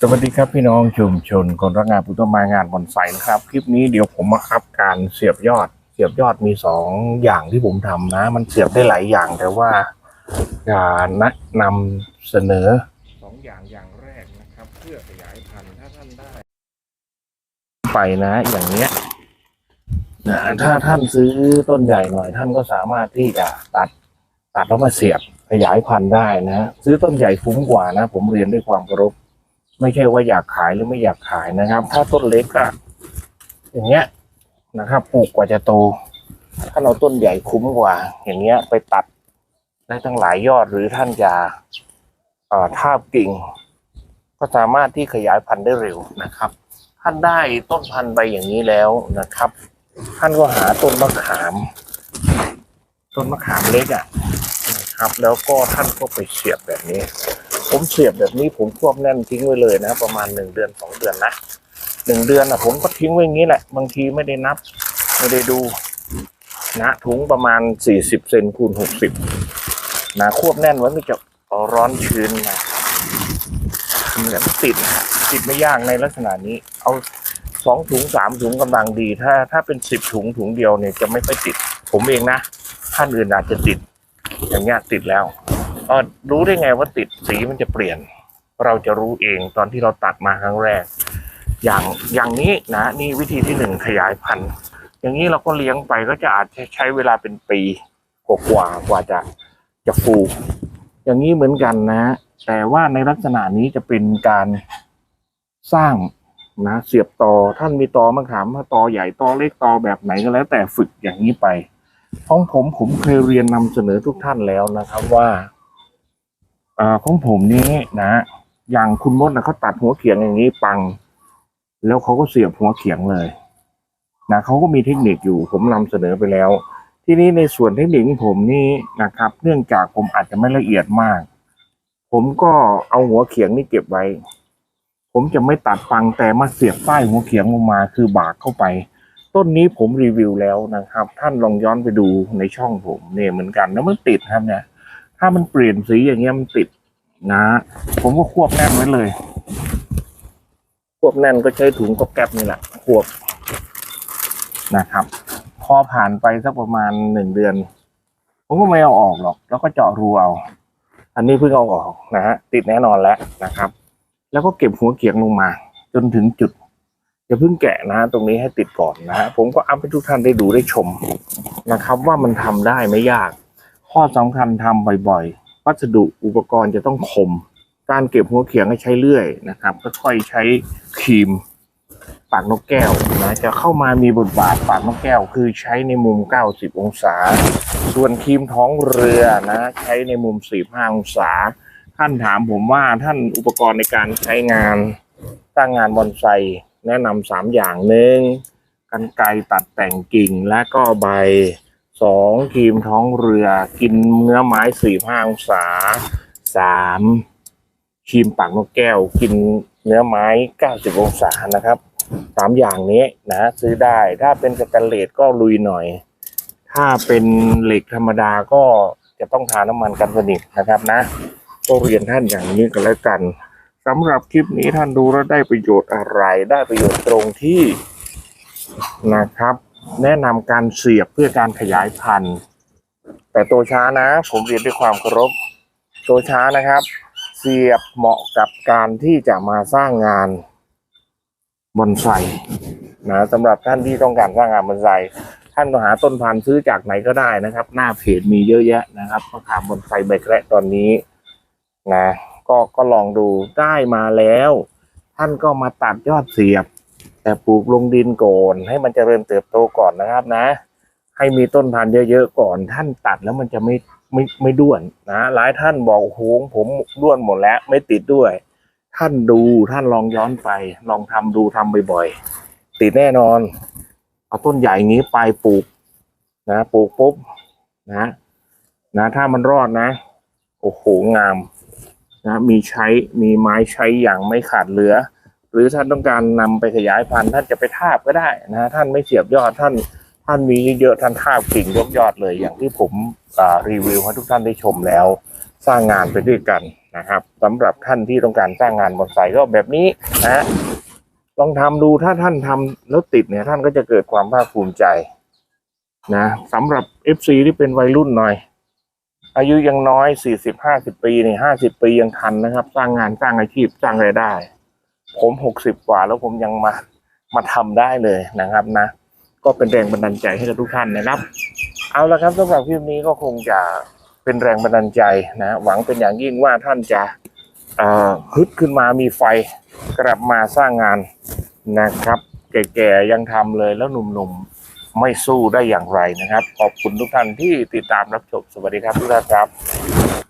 สวัสดีครับพี่น้องชุมชนคนรักงานปลูกต้นไม้งานบอนไซนะครับ คลิปนี้เดี๋ยวผมมาครับการเสียบยอด เสียบยอดมีสองอย่างที่ผมทำนะ มันเสียบได้หลายอย่างแต่ว่าการแนะนำเสนอสองอย่างอย่างแรกนะครับ เพื่อขยายพันธุ์ถ้าท่านได้ ไปนะ อย่างเนี้ยนะถ้าท่านซื้อต้นใหญ่หน่อย ท่านก็สามารถที่จะตัดตัดแล้วมาเสียบขยายพันธุ์ได้นะ ซื้อต้นใหญ่คุ้มกว่านะ ผมเรียนด้วยความเคารพ ไม่ใช่ว่าอยากขายหรือไม่อยากขายนะครับ ถ้าต้นเล็กอะอย่างเงี้ยนะครับปลูกกว่าจะโต ถ้าเราต้นใหญ่คุ้มกว่า อย่างเงี้ยไปตัดได้ทั้งหลายยอดหรือท่านจะเอ่อทาบกิ่ง ก็สามารถที่ขยายพันธุ์ได้เร็วนะครับ ท่านได้ต้นพันธุ์ไปอย่างนี้แล้วนะครับ ท่านก็หาต้นมะขาม ต้นมะขามเล็กอะนะครับ แล้วก็ท่านก็ไปเสียบแบบนี้ ผมเสียบแบบนี้ผมควบแน่นทิ้งไว้เลยนะประมาณหนึ่งเดือนสองเดือนนะหนึ่งเดือนนะผมก็ทิ้งไว้อย่างนี้แหละ บางทีไม่ได้นับ ไม่ได้ดูนะถุงประมาณสี่สิบเซนคูณหกสิบนะควบแน่นไว้ไม่จะร้อนชื้นนะเหมือนติดติดไม่ยากในลักษณะนี้ เอาสองถุงสามถุงกำลังดี ถ้าถ้าเป็นสิบถุงถุงเดียวเนี่ยจะไม่ค่อยติด ผมเองนะท่านอื่นอาจจะติด อย่างเงี้ยติดแล้ว รู้ได้ไงว่าติดสีมันจะเปลี่ยน เราจะรู้เองตอนที่เราตัดมาครั้งแรก อย่างอย่างนี้นะ นี่วิธีที่หนึ่งขยายพันธุ์ อย่างนี้เราก็เลี้ยงไปก็จะอาจใช้เวลาเป็นปีกว่ากว่ากว่าจะจะฟู อย่างนี้เหมือนกันนะ แต่ว่าในลักษณะนี้จะเป็นการสร้างนะเสียบตอท่านมีตอมะขามตอใหญ่ตอเล็กตอแบบไหนก็แล้ว แต่ฝึกอย่างนี้ไปของผมผมเคยเรียนนำเสนอทุกท่านแล้วนะครับว่า อ่าของผมนี้นะ อย่างคุณมดนะเขาตัดหัวเขียงอย่างนี้ปัง แล้วเขาก็เสียบหัวเขียงเลยนะเขาก็มีเทคนิคอยู่ผมนำเสนอไปแล้ว ทีนี้ในส่วนเทคนิคของผมนี่นะครับ เนื่องจากผมอาจจะไม่ละเอียดมาก ผมก็เอาหัวเขียงนี่เก็บไว้ ผมจะไม่ตัดปังแต่มาเสียบป้หัวเขียงลงมาคือบากเข้าไป ต้นนี้ผมรีวิวแล้วนะครับ ท่านลองย้อนไปดูในช่องผมเนี่ยเหมือนกันแล้วมันติดครับเนี่ย ถ้ามันเปลี่ยนสีอย่างเงี้ยมันติดนะ ผมก็ควบแน่นไว้เลย ควบแน่นก็ใช้ถุงก็แก๊บนี่แหละควบนะครับ พอผ่านไปสักประมาณหนึ่งเดือน ผมก็ไม่เอาออกหรอก แล้วก็เจาะรูเอาอันนี้เพิ่งเอาออกนะฮะติดแน่นอนแล้วนะครับ แล้วก็เก็บหัวเขียงลงมา จนถึงจุดอย่าเพิ่งแกะนะฮะตรงนี้ให้ติดก่อนนะฮะผมก็อัพให้ทุกท่านได้ดูได้ชมนะครับ ว่ามันทำได้ไม่ยาก ข้อสำคัญทำบ่อยๆ วัสดุอุปกรณ์จะต้องคม การเก็บหัวเขียงให้ใช้เลื่อยนะครับค่อยๆใช้ครีมปากนกแก้วนะจะเข้ามามีบทบาทปากนกแก้ว คือใช้ในมุม 90 องศา ส่วนครีมท้องเรือนะใช้ในมุม 45 องศา ท่านถามผมว่าท่านอุปกรณ์ในการใช้งานสร้างงานบอนไซแนะนำสามอย่างหนึ่งกันไกตัดแต่งกิ่งและก็ใบ สองครีมท้องเรือกินเนื้อไม้สี่ห้าองศาสามครีมปากนกแก้ว กินเนื้อไม้เก้าสิบองศานะครับสามอย่างนี้นะซื้อได้ถ้าเป็นสแตนเลสก็ลุยหน่อย ถ้าเป็นเหล็กธรรมดาก็จะต้องทาน้ำมันกันสนิทนะครับนะก็เรียนท่านอย่างนี้กันแล้วกันสำหรับคลิปนี้ท่านดูแล้วได้ประโยชน์อะไรได้ประโยชน์ตรงที่นะครับ แนะนำการเสียบเพื่อการขยายพันธุ์ แต่ตัวช้านะ ผมเรียนด้วยความเคารพ ตัวช้านะครับ เสียบเหมาะกับการที่จะมาสร้างงานบอนไซนะสำหรับท่านที่ต้องการสร้างงานบอนไซท่านต้องหาต้นพันธุ์ซื้อจากไหนก็ได้นะครับ หน้าเพจมีเยอะแยะนะครับมะขามบอนไซใบแคระตอนนี้นะก็ก็ลองดูได้มาแล้ว ท่านก็มาตัดยอดเสียบ แต่ปลูกลงดินก่อนให้มันเจริญเติบโตก่อนนะครับนะ ให้มีต้นพันธุ์เยอะๆก่อนท่านตัดแล้วมันจะไม่ไม่ไม่ด้วนนะหลายท่านบอกโอ้โหผมด้วนหมดแล้วไม่ติดด้วย ท่านดูท่านลองย้อนไป ลองทำดูทำบ่อยๆติดแน่นอน เอาต้นใหญ่งนี้ไปปลูกนะปลูกปุ๊บนะนะถ้ามันรอดนะ โอ้โหงามนะมีใช้มีไม้ใช้อย่างไม่ขาดเหลือ หรือท่านต้องการนำไปขยายพันธุ์ท่านจะไปทาบก็ได้นะท่านไม่เสียบยอดท่านท่านมีเยอะท่านทาบกิ่งยกยอดเลย อย่างที่ผมรีวิวให้ทุกท่านได้ชมแล้ว สร้างงานไปด้วยกันนะครับสำหรับท่านที่ต้องการสร้างงานบอนไซก็แบบนี้นะลองทำดูถ้าท่านทำแล้วติดเนี่ยท่านก็จะเกิดความภาคภูมิใจนะสำหรับ FC ที่เป็นวัยรุ่นหน่อย อายุยังน้อยสี่สิบห้าสิบปีเนี่ห้าสิบปียังทันนะครับ สร้างงานสร้างอาชีพสร้างรายได้ ผมหกสิบกว่าแล้วผมยังมามาทำได้เลยนะครับนะ ก็เป็นแรงบันดาลใจให้กับทุกท่านนะครับ เอาละครับสำหรับคลิปนี้ก็คงจะเป็นแรงบันดาลใจนะ หวังเป็นอย่างยิ่งว่าท่านจะฮึดขึ้นมามีไฟกลับมาสร้างงานนะครับ แก่ๆยังทำเลยแล้วหนุ่มๆไม่สู้ได้อย่างไรนะครับ ขอบคุณทุกท่านที่ติดตามรับชมสวัสดีครับทุกท่านครับ